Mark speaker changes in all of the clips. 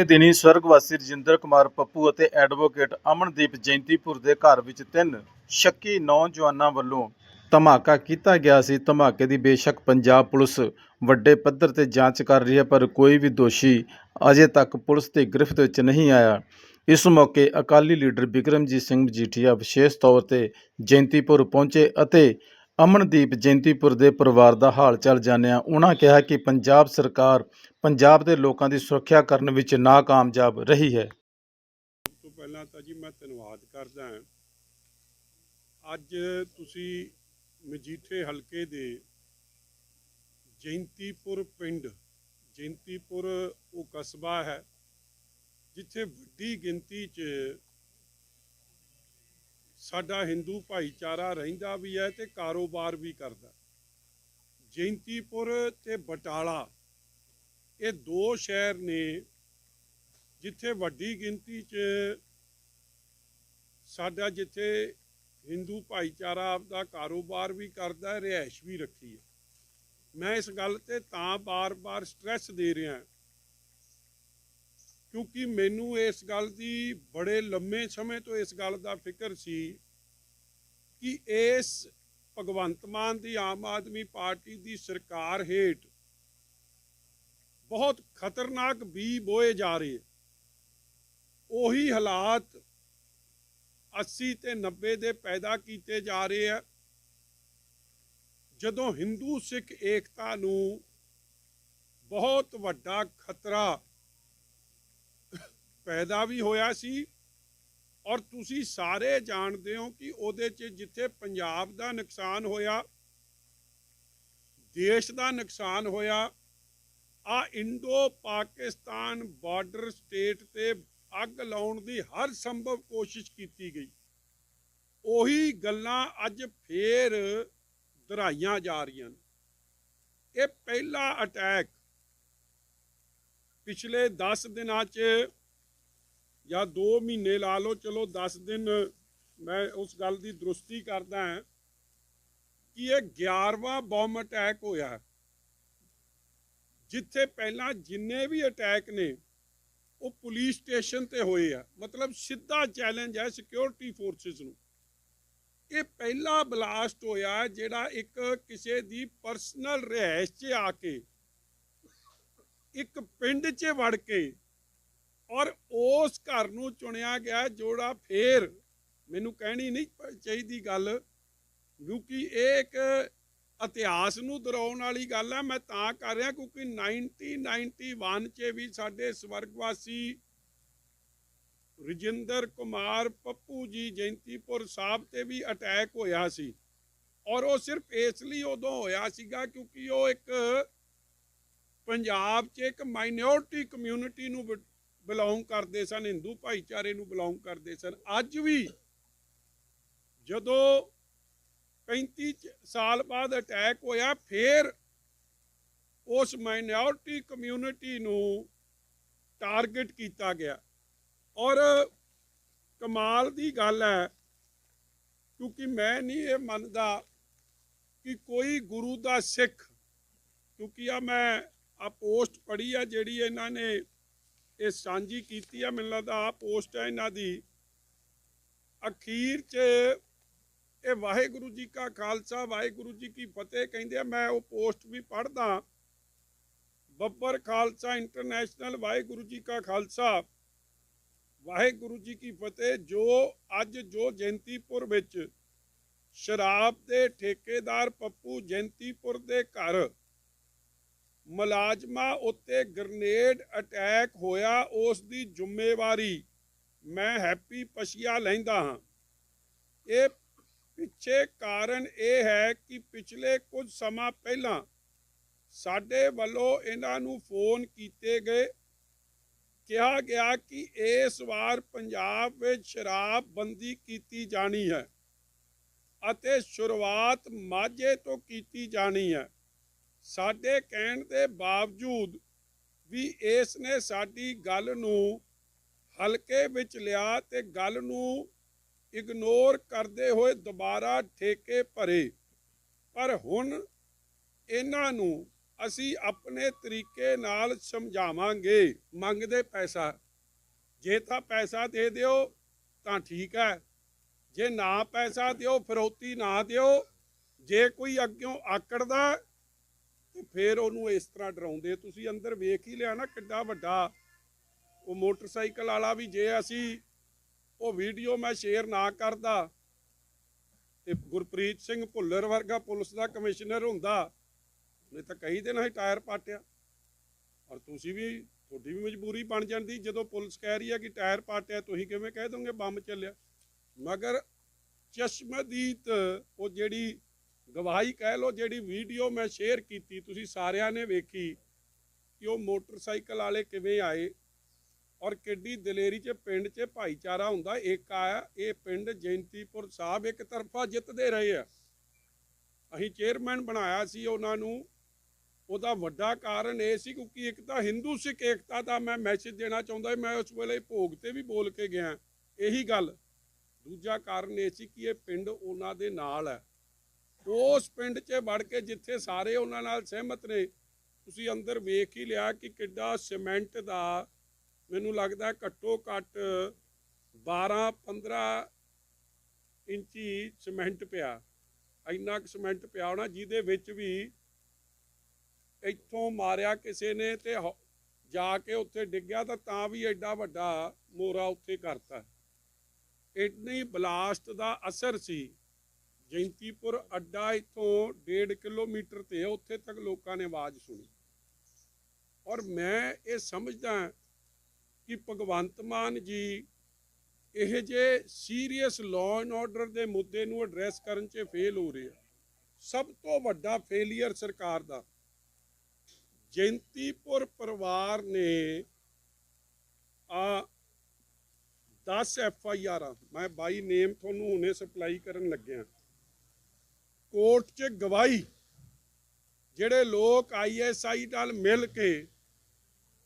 Speaker 1: ਬੀਤੇ ਦਿਨੀ ਸਵਰਗਵਾਸੀ ਰਜਿੰਦਰ ਕੁਮਾਰ ਪੱਪੂ ਅਤੇ ਐਡਵੋਕੇਟ ਅਮਨਦੀਪ ਜੈਂਤੀਪੁਰ ਦੇ ਘਰ ਵਿੱਚ ਤਿੰਨ ਸ਼ੱਕੀ ਨੌਜਵਾਨਾਂ ਵੱਲੋਂ ਧਮਾਕਾ ਕੀਤਾ ਗਿਆ ਸੀ। ਧਮਾਕੇ ਦੀ ਬੇਸ਼ੱਕ ਪੰਜਾਬ ਪੁਲਿਸ ਵੱਡੇ ਪੱਧਰ ਤੇ ਜਾਂਚ ਕਰ ਰਹੀ ਹੈ, ਪਰ ਕੋਈ ਵੀ ਦੋਸ਼ੀ ਅਜੇ ਤੱਕ ਪੁਲਿਸ ਦੀ ਗ੍ਰਿਫਤ ਵਿੱਚ ਨਹੀਂ ਆਇਆ। ਇਸ ਮੌਕੇ ਅਕਾਲੀ ਲੀਡਰ ਬਿਕਰਮਜੀਤ ਸਿੰਘ ਮਜੀਠੀਆ ਵਿਸ਼ੇਸ਼ ਤੌਰ ਤੇ ਜੈਂਤੀਪੁਰ ਪਹੁੰਚੇ ਅਤੇ ਅਮਨਦੀਪ ਜੈਂਤੀਪੁਰ ਦੇ ਪਰਿਵਾਰ ਦਾ ਹਾਲ ਚਾਲ ਜਾਣਿਆ। ਉਹਨਾਂ ਕਿਹਾ ਕਿ ਪੰਜਾਬ ਸਰਕਾਰ ਪੰਜਾਬ ਦੇ ਲੋਕਾਂ ਦੀ ਸੁਰੱਖਿਆ ਕਰਨ ਵਿੱਚ ਨਾਕਾਮਯਾਬ ਰਹੀ ਹੈ।
Speaker 2: ਸਭ ਤੋਂ ਪਹਿਲਾਂ ਤਾਂ ਜੀ ਮੈਂ ਧੰਨਵਾਦ ਕਰਦਾ ਹਾਂ। ਅੱਜ ਤੁਸੀਂ ਮਜੀਠੇ ਹਲਕੇ ਦੇ ਜੈਂਤੀਪੁਰ ਪਿੰਡ, ਜੈਂਤੀਪੁਰ ਉਹ ਕਸਬਾ ਹੈ, ਜਿੱਥੇ ਵੱਡੀ ਗਿਣਤੀ 'ਚ ਸਾਡਾ ਹਿੰਦੂ ਭਾਈਚਾਰਾ ਰਹਿੰਦਾ ਵੀ ਹੈ ਤੇ ਕਾਰੋਬਾਰ ਵੀ ਕਰਦਾ ਜੈਂਤੀਪੁਰ ਤੇ ਬਟਾਲਾ ਇਹ ਦੋ ਸ਼ਹਿਰ ਨੇ ਜਿੱਥੇ ਵੱਡੀ ਗਿਣਤੀ 'ਚ ਸਾਡਾ ਜਿੱਥੇ ਹਿੰਦੂ ਭਾਈਚਾਰਾ ਆਪਦਾ ਕਾਰੋਬਾਰ ਵੀ ਕਰਦਾ ਹੈ, ਰਿਹਾਇਸ਼ ਵੀ ਰੱਖੀ ਹੈ। ਮੈਂ ਇਸ ਗੱਲ ਤੇ ਤਾਂ ਬਾਰ-ਬਾਰ ਸਟ੍ਰੈਸ ਦੇ ਰਿਹਾ ਕਿਉਂਕਿ ਮੈਨੂੰ ਇਸ ਗੱਲ ਦੀ ਬੜੇ ਲੰਮੇ ਸਮੇਂ ਤੋਂ ਇਸ ਗੱਲ ਦਾ ਫਿਕਰ ਸੀ ਕਿ ਇਸ ਭਗਵੰਤ ਮਾਨ ਦੀ ਆਮ ਆਦਮੀ ਪਾਰਟੀ ਦੀ ਸਰਕਾਰ ਹੇਠ ਬਹੁਤ ਖਤਰਨਾਕ ਬੀ ਬੋਏ ਜਾ ਰਹੇ ਉਹੀ ਹਾਲਾਤ 80 ਤੇ 90 ਦੇ ਪੈਦਾ ਕੀਤੇ ਜਾ ਰਹੇ ਆ। ਜਦੋਂ ਹਿੰਦੂ ਸਿੱਖ ਏਕਤਾ ਨੂੰ ਬਹੁਤ ਵੱਡਾ ਖਤਰਾ ਪੈਦਾ ਵੀ ਹੋਇਆ ਸੀ ਔਰ ਤੁਸੀਂ ਸਾਰੇ ਜਾਣਦੇ ਹੋ ਕਿ ਉਹਦੇ 'ਚ ਜਿੱਥੇ ਪੰਜਾਬ ਦਾ ਨੁਕਸਾਨ ਹੋਇਆ, ਦੇਸ਼ ਦਾ ਨੁਕਸਾਨ ਹੋਇਆ, ਆ ਇੰਡੋ ਪਾਕਿਸਤਾਨ ਬਾਰਡਰ ਸਟੇਟ ਤੇ ਅੱਗ ਲਾਉਣ ਦੀ ਹਰ ਸੰਭਵ ਕੋਸ਼ਿਸ਼ ਕੀਤੀ ਗਈ। ਉਹੀ ਗੱਲਾਂ ਅੱਜ ਫੇਰ ਦੁਹਰਾਈਆਂ ਜਾ ਰਹੀਆਂ ਨੇ। ਇਹ ਪਹਿਲਾ ਅਟੈਕ ਪਿਛਲੇ 10 ਦਿਨਾਂ 'ਚ ਜਾਂ 2 ਮਹੀਨੇ ਲਾ ਲਓ, ਚਲੋ 10 ਦਿਨ ਮੈਂ ਉਸ ਗੱਲ ਦੀ ਦਰੁਸਤੀ ਕਰਦਾ ਹਾਂ ਕਿ ਇਹ 11ਵਾਂ ਬੰਬ ਅਟੈਕ ਹੋਇਆ ਜਿੱਥੇ ਪਹਿਲਾਂ ਜਿੰਨੇ ਵੀ ਅਟੈਕ ਨੇ, ਉਹ ਪੁਲਿਸ ਸਟੇਸ਼ਨ ਤੇ ਹੋਏ ਆ। ਮਤਲਬ ਸਿੱਧਾ ਚੈਲੰਜ ਹੈ ਸਿਕਿਉਰਿਟੀ ਫੋਰਸਸ ਨੂੰ। ਇਹ ਪਹਿਲਾ ਬਲਾਸਟ ਹੋਇਆ ਜਿਹੜਾ ਇੱਕ ਕਿਸੇ ਦੀ ਪਰਸਨਲ ਰਹਿਸ਼ 'ਚ ਆ ਕੇ, ਇੱਕ ਪਿੰਡ 'ਚ ਵੜ ਕੇ ਔਰ ਉਸ ਘਰ ਨੂੰ ਚੁਣਿਆ ਗਿਆ ਜੋੜਾ ਫੇਰ ਮੈਨੂੰ ਕਹਿਣੀ ਨਹੀਂ ਚਾਹੀਦੀ ਗੱਲ, ਕਿਉਂਕਿ ਇਹ ਇੱਕ ਇਤਿਹਾਸ ਨੂੰ ਦੁਹਰਾਉਣ ਵਾਲੀ ਗੱਲ ਹੈ ਮੈਂ ਤਾਂ ਕਰ ਰਿਹਾ ਕਿਉਂਕਿ 1991 ਚ ਵੀ ਸਾਡੇ ਸਵਰਗਵਾਸੀ ਰਜਿੰਦਰ ਕੁਮਾਰ ਪੱਪੂ ਜੀ ਜੈਂਤੀਪੁਰ ਸਾਹਿਬ ਤੇ ਵੀ ਅਟੈਕ ਹੋਇਆ ਸੀ। ਔਰ ਉਹ ਸਿਰਫ ਇਸ ਲਈ ਉਦੋਂ ਹੋਇਆ ਸੀਗਾ ਕਿਉਂਕਿ ਉਹ ਇੱਕ ਪੰਜਾਬ 'ਚ ਇੱਕ ਮਾਈਨੋਰਟੀ ਕਮਿਊਨਿਟੀ ਨੂੰ ਬਿਲੋਂਗ ਕਰਦੇ ਸਨ, ਹਿੰਦੂ ਭਾਈਚਾਰੇ ਨੂੰ ਬਿਲੋਂਗ ਕਰਦੇ ਸਨ। ਅੱਜ ਵੀ ਜਦੋਂ 35 ਚ- ਸਾਲ ਬਾਅਦ ਅਟੈਕ ਹੋਇਆ, ਫਿਰ ਉਸ ਮਾਈਨੋਰਟੀ ਕਮਿਊਨਿਟੀ ਨੂੰ ਟਾਰਗੇਟ ਕੀਤਾ ਗਿਆ। ਔਰ ਕਮਾਲ ਦੀ ਗੱਲ ਹੈ, ਕਿਉਂਕਿ ਮੈਂ ਨਹੀਂ ਇਹ ਮੰਨਦਾ ਕਿ ਕੋਈ ਗੁਰੂ ਦਾ ਸਿੱਖ, ਕਿਉਂਕਿ ਆ ਮੈਂ ਆ ਪੋਸਟ ਪੜ੍ਹੀ ਆ ਜਿਹੜੀ ਇਹਨਾਂ ਨੇ ਇਹ ਸਾਂਝੀ ਕੀਤੀ ਆ, ਮੈਨੂੰ ਲੱਗਦਾ ਆ ਪੋਸਟ ਹੈ ਇਹਨਾਂ ਦੀ। ਅਖੀਰ 'ਚ ਇਹ ਵਾਹਿਗੁਰੂ ਜੀ ਕਾ ਖਾਲਸਾ, ਵਾਹਿਗੁਰੂ ਜੀ ਕੀ ਫਤਿਹ ਕਹਿੰਦੇ ਆ, ਮੈਂ ਉਹ ਪੋਸਟ ਵੀ ਪੜ੍ਹਦਾ। ਬੱਬਰ ਖਾਲਸਾ ਇੰਟਰਨੈਸ਼ਨਲ, ਵਾਹਿਗੁਰੂ ਜੀ ਕਾ ਖਾਲਸਾ, ਵਾਹਿਗੁਰੂ ਜੀ ਕੀ ਫਤਿਹ, ਜੋ ਅੱਜ ਜੋ ਜੈਂਤੀਪੁਰ ਵਿੱਚ ਸ਼ਰਾਬ ਦੇ ਠੇਕੇਦਾਰ ਪੱਪੂ ਜੈਂਤੀਪੁਰ ਦੇ ਘਰ ਮੁਲਾਜ਼ਮਾਂ ਉੱਤੇ ਗ੍ਰਨੇਡ ਅਟੈਕ ਹੋਇਆ ਉਸ ਦੀ ਜ਼ਿੰਮੇਵਾਰੀ। ਮੈਂ ਹੈਪੀ ਪਸ਼ੀਆ ਲੈਂਦਾ ਹਾਂ। ਇਹ ਪਿੱਛੇ ਕਾਰਨ ਇਹ ਹੈ ਕਿ ਪਿਛਲੇ ਕੁਝ ਸਮਾਂ ਪਹਿਲਾਂ ਸਾਡੇ ਵੱਲੋਂ ਇਹਨਾਂ ਨੂੰ ਫੋਨ ਕੀਤੇ ਗਏ। ਕਿਹਾ ਗਿਆ ਕਿ ਇਸ ਵਾਰ ਪੰਜਾਬ ਵਿੱਚ ਸ਼ਰਾਬ ਬੰਦੀ ਕੀਤੀ ਜਾਣੀ ਹੈ ਅਤੇ ਸ਼ੁਰੂਆਤ ਮਾਝੇ ਤੋਂ ਕੀਤੀ ਜਾਣੀ ਹੈ। ਸਾਡੇ ਕਹਿਣ ਦੇ ਬਾਵਜੂਦ ਵੀ ਇਸ ਨੇ ਸਾਡੀ ਗੱਲ ਨੂੰ ਹਲਕੇ ਵਿੱਚ ਲਿਆ ਤੇ ਗੱਲ ਨੂੰ ਇਗਨੋਰ ਕਰਦੇ ਹੋਏ ਦੁਬਾਰਾ ਠੇਕੇ ਭਰੇ। ਪਰ ਹੁਣ ਇਹਨਾਂ ਨੂੰ ਅਸੀਂ ਆਪਣੇ ਤਰੀਕੇ ਨਾਲ ਸਮਝਾਵਾਂਗੇ। ਮੰਗਦੇ ਪੈਸਾ। ਜੇ ਤਾਂ ਪੈਸਾ ਦੇ ਦਿਓ, ਤਾਂ ਠੀਕ ਹੈ। ਜੇ ਨਾ ਪੈਸਾ ਦਿਓ, ਫਰੋਤੀ ਨਾ ਦਿਓ। ਜੇ ਕੋਈ ਅੱਗਿਓਂ ਆਕੜਦਾ ਤੇ ਫਿਰ ਉਹਨੂੰ ਇਸ ਤਰ੍ਹਾਂ ਡਰਾਉਂਦੇ। ਤੁਸੀਂ ਅੰਦਰ ਵੇਖ ਹੀ ਲਿਆ ਨਾ ਕਿੱਡਾ ਵੱਡਾ। ਉਹ ਮੋਟਰਸਾਈਕਲ ਵਾਲਾ ਵੀ ਜੇ ਅਸੀਂ ਉਹ ਵੀਡੀਓ ਮੈਂ ਸ਼ੇਅਰ ਨਾ ਕਰਦਾ, ਤੇ ਗੁਰਪ੍ਰੀਤ ਸਿੰਘ ਭੁੱਲਰ ਵਰਗਾ ਪੁਲਿਸ ਦਾ ਕਮਿਸ਼ਨਰ ਹੁੰਦਾ ਨੇ ਤਾਂ ਕਈ ਦਿਨ ਹੀ ਟਾਇਰ ਪਾਟਿਆ। ਔਰ ਤੁਸੀਂ ਵੀ, ਤੁਹਾਡੀ ਵੀ ਮਜਬੂਰੀ ਬਣ ਜਾਂਦੀ ਜਦੋਂ ਪੁਲਿਸ ਕਹਿ ਰਹੀ ਹੈ ਕਿ ਟਾਇਰ ਪਾਟਿਆ, ਤੁਸੀਂ ਕਿਵੇਂ ਕਹਿ ਦੋਗੇ ਬੰਬ ਚੱਲਿਆ। ਮਗਰ ਚਸ਼ਮਦੀਦ, ਉਹ ਜਿਹੜੀ ਗਵਾਹੀ ਕਹਿ ਲੋ ਜਿਹੜੀ ਵੀਡੀਓ ਮੈਂ ਸ਼ੇਅਰ ਕੀਤੀ, ਤੁਸੀਂ ਸਾਰਿਆਂ ਨੇ ਵੇਖੀ ਕਿ ਉਹ ਮੋਟਰਸਾਈਕਲ ਵਾਲੇ ਕਿਵੇਂ ਆਏ ਔਰ ਕਿੱਡੀ ਦਲੇਰੀ 'ਚ, ਪਿੰਡ 'ਚ ਭਾਈਚਾਰਾ ਹੁੰਦਾ। ਇੱਕ ਆ ਇਹ ਪਿੰਡ ਜੈਂਤੀਪੁਰ ਸਾਹਿਬ ਇੱਕ ਤਰਫਾ ਜਿੱਤਦੇ ਰਹੇ ਆ। ਅਸੀਂ ਚੇਅਰਮੈਨ ਬਣਾਇਆ ਸੀ ਉਹਨਾਂ ਨੂੰ। ਉਹਦਾ ਵੱਡਾ ਕਾਰਨ ਇਹ ਸੀ ਕਿਉਂਕਿ ਇੱਕ ਤਾਂ ਹਿੰਦੂ ਸਿੱਖ ਏਕਤਾ ਦਾ ਮੈਂ ਮੈਸੇਜ ਦੇਣਾ ਚਾਹੁੰਦਾ ਮੈਂ ਉਸ ਵੇਲੇ ਭੋਗ ਤੇ ਵੀ ਬੋਲ ਕੇ ਗਿਆ। ਇਹੀ ਗੱਲ। ਦੂਜਾ ਕਾਰਨ ਇਹ ਸੀ ਕਿ ਇਹ ਪਿੰਡ ਉਹਨਾਂ ਦੇ ਨਾਲ ਹੈ। ਉਸ ਪਿੰਡ 'ਚ ਵੜ ਕੇ ਜਿੱਥੇ ਸਾਰੇ ਉਹਨਾਂ ਨਾਲ ਸਹਿਮਤ ਨੇ, ਤੁਸੀਂ ਅੰਦਰ ਵੇਖ ਹੀ ਲਿਆ ਕਿ ਕਿੱਡਾ ਸੀਮੈਂਟ ਦਾ ਮੈਨੂੰ ਲੱਗਦਾ ਘੱਟੋ ਘੱਟ 12 15 ਇੰਚੀ ਸੀਮੈਂਟ ਪਿਆ। ਇੰਨਾ ਕੁ ਸੀਮੈਂਟ ਪਿਆ ਹੋਣਾ ਜਿਹਦੇ ਵਿੱਚ ਵੀ ਇੱਥੋਂ ਮਾਰਿਆ ਕਿਸੇ ਨੇ ਤੇ ਹੋ- ਜਾ ਕੇ ਉੱਥੇ ਡਿੱਗਿਆ ਤਾਂ ਤਾਂ ਵੀ ਐਡਾ ਵੱਡਾ ਮੋਰਾ ਉੱਥੇ ਕਰਤਾ। ਇੰਨੀ ਬਲਾਸਟ ਦਾ ਅਸਰ ਸੀ। ਜੈਂਤੀਪੁਰ ਅੱਡਾ ਇੱਥੋਂ 1.5 ਕਿਲੋਮੀਟਰ ਤੇ ਉੱਥੇ ਤੱਕ ਲੋਕਾਂ ਨੇ ਆਵਾਜ਼ ਸੁਣੀ। ਔਰ ਮੈਂ ਇਹ ਸਮਝਦਾ ਕਿ ਭਗਵੰਤ ਮਾਨ ਜੀ ਇਹ ਜੇ ਸੀਰੀਅਸ ਲਾਅ ਐਂਡ ਆਰਡਰ ਦੇ ਮੁੱਦੇ ਨੂੰ ਐਡਰੈਸ ਕਰਨ 'ਚ ਫੇਲ ਹੋ ਰਹੇ ਆ, ਸਭ ਤੋਂ ਵੱਡਾ ਫੇਲਿਅਰ ਸਰਕਾਰ ਦਾ। ਜੈਂਤੀਪੁਰ ਪਰਿਵਾਰ ਨੇ ਆ 10 ਐਫ ਆਈ ਆਰ ਮੈਂ ਬਾਈ ਨੇਮ ਤੁਹਾਨੂੰ ਹੁਣੇ ਸਪਲਾਈ ਕਰਨ ਲੱਗਿਆ। ਕੋਰਟ 'ਚ ਗਵਾਹੀ। ਜਿਹੜੇ ਲੋਕ ਆਈਐਸਆਈ ਨਾਲ ਮਿਲ ਕੇ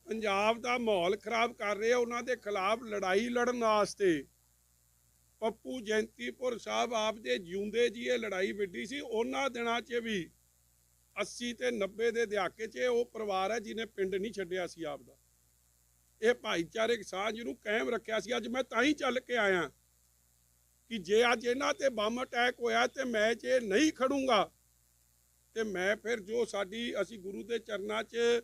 Speaker 2: ਪੰਜਾਬ ਦਾ ਮਾਹੌਲ ਖਰਾਬ ਕਰ ਰਹੇ ਆ, ਉਹਨਾਂ ਦੇ ਖਿਲਾਫ ਲੜਾਈ ਲੜਨ ਵਾਸਤੇ ਪੱਪੂ ਜੈਂਤੀਪੁਰ ਸਾਹਿਬ ਆਪ ਦੇ ਜਿਉਂਦੇ ਜੀ ਇਹ ਲੜਾਈ ਵਿੱਢੀ ਸੀ, ਉਹਨਾਂ ਦਿਨਾਂ 'ਚ ਵੀ 80 ਤੇ 90 ਦੇ ਦਹਾਕੇ 'ਚ ਇਹ ਉਹ ਪਰਿਵਾਰ ਹੈ ਜਿਹਨੇ ਪਿੰਡ ਨਹੀਂ ਛੱਡਿਆ ਸੀ ਆਪ ਦਾ ਇਹ ਭਾਈਚਾਰਕ ਸਾਂਝ ਨੂੰ ਕਾਇਮ ਰੱਖਿਆ ਸੀ। ਅੱਜ ਮੈਂ ਤਾਂ ਹੀ ਚੱਲ ਕੇ ਆਇਆ ਕਿ ਜੇ ਅੱਜ ਇਹਨਾਂ ਤੇ ਬੰਬ ਅਟੈਕ ਹੋਇਆ ਤੇ ਮੈਂ ਜੇ ਨਹੀਂ ਖੜੂੰਗਾ, ਤੇ ਮੈਂ ਫਿਰ ਜੋ ਸਾਡੀ ਅਸੀਂ ਗੁਰੂ ਦੇ ਚਰਨਾਂ 'ਚ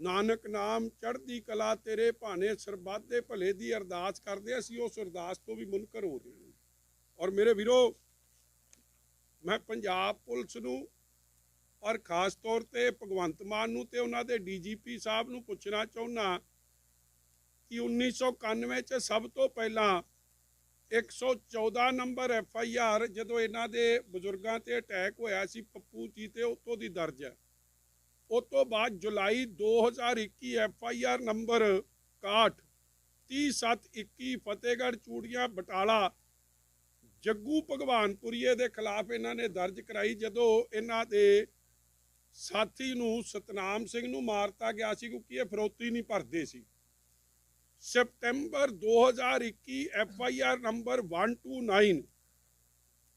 Speaker 2: ਨਾਨਕ ਨਾਮ ਚੜ੍ਹਦੀ ਕਲਾ ਤੇਰੇ ਭਾਣੇ ਸਰਬੱਤ ਦੇ ਭਲੇ ਦੀ ਅਰਦਾਸ ਕਰਦੇ ਅਸੀਂ ਉਸ ਅਰਦਾਸ ਤੋਂ ਵੀ ਮੁਨਕਰ ਹੋ ਰਹੇ ਔਰ ਮੇਰੇ ਵੀਰੋ, ਮੈਂ ਪੰਜਾਬ ਪੁਲਿਸ ਨੂੰ ਔਰ ਖਾਸ ਤੌਰ ਤੇ ਭਗਵੰਤ ਮਾਨ ਨੂੰ ਤੇ ਉਹਨਾਂ ਦੇ ਡੀਜੀਪੀ ਸਾਹਿਬ ਨੂੰ ਪੁੱਛਣਾ ਚਾਹੁੰਦਾ ਕਿ 1991 ਚ ਸਭ ਤੋਂ ਪਹਿਲਾਂ 114 ਨੰਬਰ ਐਫ ਆਈ ਆਰ ਜਦੋਂ ਇਹਨਾਂ ਦੇ ਬਜ਼ੁਰਗਾਂ ਤੇ ਅਟੈਕ ਹੋਇਆ ਸੀ ਪੱਪੂ ਜੀ ਤੇ ਉਤੋਂ ਦੀ ਦਰਜ ਹੈ। ਉਸ ਤੋਂ ਬਾਅਦ ਜੁਲਾਈ 2021 F I R number 61 3721 Fatehgarh Churian Batala, Jaggu ਭਗਵਾਨਪੁਰੀਏ ਦੇ ਖਿਲਾਫ ਇਹਨਾਂ ਨੇ ਦਰਜ ਕਰਾਈ ਜਦੋਂ ਇਹਨਾਂ ਦੇ ਸਾਥੀ ਨੂੰ ਸਤਨਾਮ ਸਿੰਘ ਨੂੰ ਮਾਰਤਾ ਗਿਆ ਸੀ ਕਿਉਂਕਿ ਇਹ ਫਰੋਤੀ ਨਹੀਂ ਭਰਦੇ ਸੀ। September 2021 F I R number 129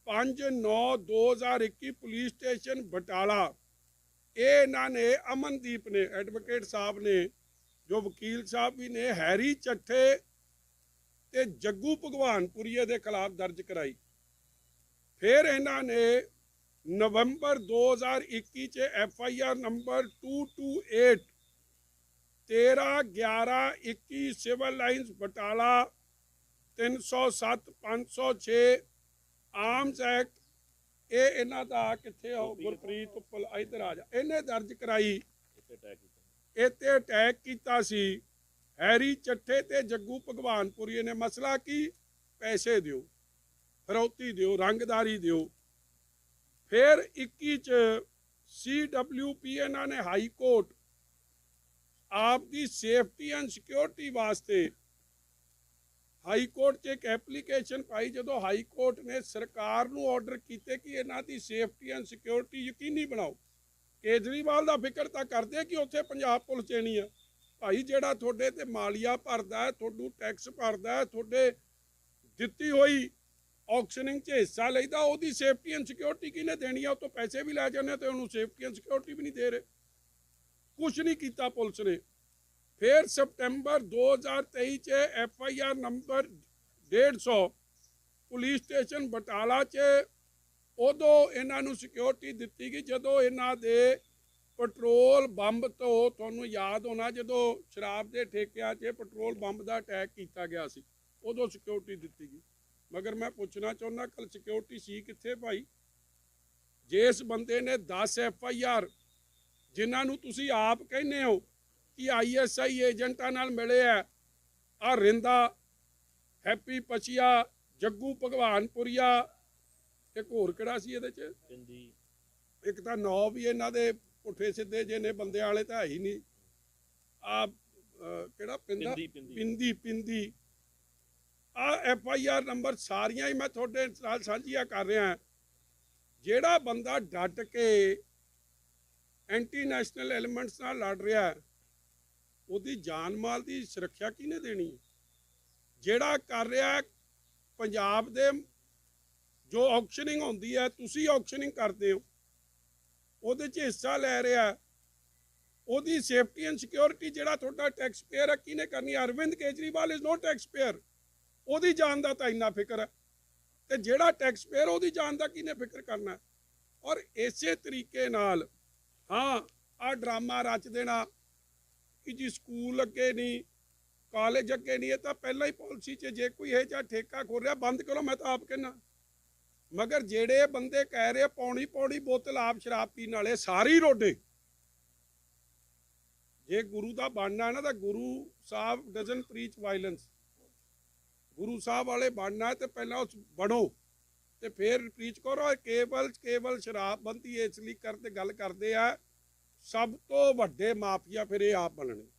Speaker 2: 5/9/2021 police station Batala. ਇਹ ਇਹਨਾਂ ਨੇ, ਅਮਨਦੀਪ ਨੇ, ਐਡਵੋਕੇਟ ਸਾਹਿਬ ਨੇ, ਜੋ ਵਕੀਲ ਸਾਹਿਬ ਵੀ ਨੇ, ਹੈਰੀ ਚੱਠੇ ਤੇ ਜੱਗੂ ਭਗਵਾਨਪੁਰੀਏ ਦੇ ਖਿਲਾਫ ਦਰਜ ਕਰਾਈ। ਫਿਰ ਇਹਨਾਂ ਨੇ ਨਵੰਬਰ 2021 ਚ F I R number 228 13 11 21 civil lines Batala 307 506 arms act. ਇਹ ਇਹਨਾਂ ਦਾ ਕਿੱਥੇ ਉਹ ਗੁਰਪ੍ਰੀਤ ਉੱਪਲ ਇਧਰ ਆ ਜਾ। ਇਹਨੇ ਦਰਜ ਕਰਾਈ। ਇੱਥੇ ਅਟੈਕ ਕੀਤਾ। ਸੀ। ਹੈਰੀ ਚੱਠੇ ਤੇ ਜੱਗੂ ਭਗਵਾਨਪੁਰੀ ਨੇ। ਮਸਲਾ ਕੀ? ਪੈਸੇ ਦਿਓ ਫਰੌਤੀ ਦਿਓ ਰੰਗਦਾਰੀ ਦਿਓ। ਫਿਰ 21 ਚ ਸੀਡਬਲਯੂਪੀ ਇਹਨਾਂ ਨੇ ਹਾਈ ਕੋਰਟ ਆਪ ਦੀ ਸੇਫਟੀ ਐਂਡ ਸਿਕਿਉਰਿਟੀ ਵਾਸਤੇ ਹਾਈ ਕੋਰਟ 'ਚ ਇੱਕ ਐਪਲੀਕੇਸ਼ਨ ਪਾਈ, ਜਦੋਂ ਹਾਈ ਕੋਰਟ ਨੇ ਸਰਕਾਰ ਨੂੰ ਆਰਡਰ ਕੀਤੇ ਕਿ ਇਹਨਾਂ ਦੀ ਸੇਫਟੀ ਐਂਡ ਸਿਕਿਉਰਿਟੀ ਯਕੀਨੀ ਬਣਾਓ। ਕੇਜਰੀਵਾਲ ਦਾ ਫਿਕਰ ਤਾਂ ਕਰਦੇ ਕਿ ਉੱਥੇ ਪੰਜਾਬ ਪੁਲਿਸ ਦੇਣੀ ਆ। ਭਾਈ, ਜਿਹੜਾ ਤੁਹਾਡੇ ਤੇ ਮਾਲੀਆ ਭਰਦਾ ਤੁਹਾਨੂੰ ਟੈਕਸ ਭਰਦਾ ਤੁਹਾਡੇ ਦਿੱਤੀ ਹੋਈ ਆਕਸ਼ਨਿੰਗ 'ਚ ਹਿੱਸਾ ਲੈਦਾ ਉਹਦੀ ਸੇਫਟੀ ਐਂਡ ਸਿਕਿਉਰਿਟੀ ਕਿਹਨੇ ਦੇਣੀ ਆ? ਉਹ ਤੋਂ ਪੈਸੇ ਵੀ ਲੈ ਜਾਂਦੇ ਆ ਤੇ ਉਹਨੂੰ ਸੇਫਟੀ ਐਂਡ ਸਿਕਿਉਰਿਟੀ ਵੀ ਨਹੀਂ ਦੇ ਰਹੇ। ਕੁਝ ਨਹੀਂ ਕੀਤਾ ਪੁਲਿਸ ਨੇ। ਫਿਰ ਸਪਟੈਂਬਰ 2023 ਚ F I R number 150 police station Batala ਚ ਉਦੋਂ ਇਹਨਾਂ ਨੂੰ ਸਿਕਿਉਰਿਟੀ ਦਿੱਤੀ ਗਈ। ਜਦੋਂ ਇਹਨਾਂ ਦੇ ਪੈਟਰੋਲ ਬੰਬ ਤੋਂ ਤੁਹਾਨੂੰ ਯਾਦ ਹੋਣਾ, ਜਦੋਂ ਸ਼ਰਾਬ ਦੇ ਠੇਕਿਆਂ 'ਚ ਪੈਟਰੋਲ ਬੰਬ ਦਾ ਅਟੈਕ ਕੀਤਾ ਗਿਆ ਸੀ, ਉਦੋਂ ਸਿਕਿਉਰਿਟੀ ਦਿੱਤੀ ਗਈ। ਮਗਰ ਮੈਂ ਪੁੱਛਣਾ ਚਾਹੁੰਦਾ ਕੱਲ ਸਿਕਿਉਰਿਟੀ ਸੀ ਕਿੱਥੇ ਭਾਈ? ਜਿਸ ਬੰਦੇ ਨੇ 10 ਐਫ ਆਈ ਆਰ ਜਿਨ੍ਹਾਂ ਨੂੰ ਤੁਸੀਂ ਆਪ ਕਹਿੰਦੇ ਹੋ ਕਿ ਆਈਐਸਆਈ ਏਜੰਟਾਂ ਨਾਲ ਮਿਲੇ ਆ ਆ ਰਿੰਦਾ ਹੈਪੀ ਪਚੀਆ ਜੱਗੂ ਭਗਵਾਨਪੁਰੀਆ ਇੱਕ ਹੋਰ ਕਿਹੜਾ ਸੀ ਇਹਦੇ ਚ?
Speaker 3: ਪਿੰਦੀ
Speaker 2: ਇੱਕ ਤਾਂ ਨੌ ਵੀ ਇਹਨਾਂ ਦੇ ਪੁੱਠੇ ਸਿੱਧੇ ਜੇ ਨੇ ਬੰਦਿਆਂ ਵਾਲੇ ਤਾਂ ਹੈ ਹੀ ਨਹੀਂ। ਆ ਕਿਹੜਾ ਪਿੰਦੀ?
Speaker 3: ਪਿੰਦੀ ਪਿੰਦੀ।
Speaker 2: ਆ ਐਫ ਆਈ ਆਰ ਨੰਬਰ ਸਾਰੀਆਂ ਹੀ ਮੈਂ ਤੁਹਾਡੇ ਨਾਲ ਸਾਂਝੀਆਂ ਕਰ ਰਿਹਾ। ਜਿਹੜਾ ਬੰਦਾ ਡਟ ਕੇ ਐਂਟੀ ਨੈਸ਼ਨਲ ਐਲੀਮੈਂਟਸ ਨਾਲ ਲੜ ਰਿਹਾ ਹੈ, ਉਹਦੀ ਜਾਨ ਮਾਲ ਦੀ ਸੁਰੱਖਿਆ ਕਿਹਨੇ ਦੇਣੀ ਜਿਹੜਾ ਕਰ ਰਿਹਾ ਪੰਜਾਬ ਦੇ ਜੋ ਆਕਸ਼ਨਿੰਗ ਹੁੰਦੀ ਹੈ ਤੁਸੀਂ ਆਕਸ਼ਨਿੰਗ ਕਰਦੇ ਹੋ ਉਹਦੇ 'ਚ ਹਿੱਸਾ ਲੈ ਰਿਹਾ ਉਹਦੀ ਸੇਫਟੀ ਐਂਡ ਸਿਕਿਉਰਿਟੀ ਜਿਹੜਾ ਤੁਹਾਡਾ ਟੈਕਸ ਪੇਅਰ ਹੈ ਕਿਹਨੇ ਕਰਨੀ Arvind Kejriwal is no tax payer ਉਹਦੀ ਜਾਨ ਦਾ ਤਾਂ ਇੰਨਾ ਫਿਕਰ ਹੈ। ਤੇ ਜਿਹੜਾ ਟੈਕਸ ਪੇਅਰ ਉਹਦੀ ਜਾਨ ਦਾ ਕਿਹਨੇ ਫਿਕਰ ਕਰਨਾ ਔਰ ਇਸੇ ਤਰੀਕੇ ਨਾਲ ਹਾਂ ਆ ਡਰਾਮਾ ਰਚ ਦੇਣਾ। ਕਿ ਜੀ ਸਕੂਲ ਅੱਗੇ ਨਹੀਂ ਕਾਲਜ ਅੱਗੇ ਨਹੀਂ ਇਹ ਤਾਂ ਪਹਿਲਾਂ ਹੀ ਪਾਲਿਸੀ 'ਚ ਜੇ ਕੋਈ ਇਹ ਜਾਂ ਠੇਕਾ ਖੋਲ ਰਿਹਾ ਬੰਦ ਕਰੋ ਮੈਂ ਤਾਂ ਆਪ ਕਹਿੰਦਾ। ਮਗਰ ਜਿਹੜੇ ਬੰਦੇ ਕਹਿ ਰਹੇ ਆ, ਪੌਣੀ ਪੌਣੀ ਬੋਤਲ ਆਪ ਸ਼ਰਾਬ ਪੀਣ ਵਾਲੇ ਸਾਰੀ ਰੋਡੇ। ਜੇ ਗੁਰੂ ਦਾ ਬਣਨਾ ਹੈ ਨਾ ਤਾਂ Guru Sahib doesn't preach violence Guru Sahib ਵਾਲੇ ਬਣਨਾ ਹੈ ਤੇ ਪਹਿਲਾਂ ਉਸ ਬਣੋ। ਤੇ ਫਿਰ ਪ੍ਰੀਚ ਕੌਰ ਇਹ ਕੇਵਲ ਕੇਵਲ ਸ਼ਰਾਬ ਬੰਦੀ ਇਸ ਲਈ ਕਰਦੇ ਗੱਲ ਕਰਦੇ ਆ, ਸਭ ਤੋਂ ਵੱਡੇ ਮਾਫੀਆ ਫਿਰ ਇਹ ਆਪ ਬਣਨਗੇ।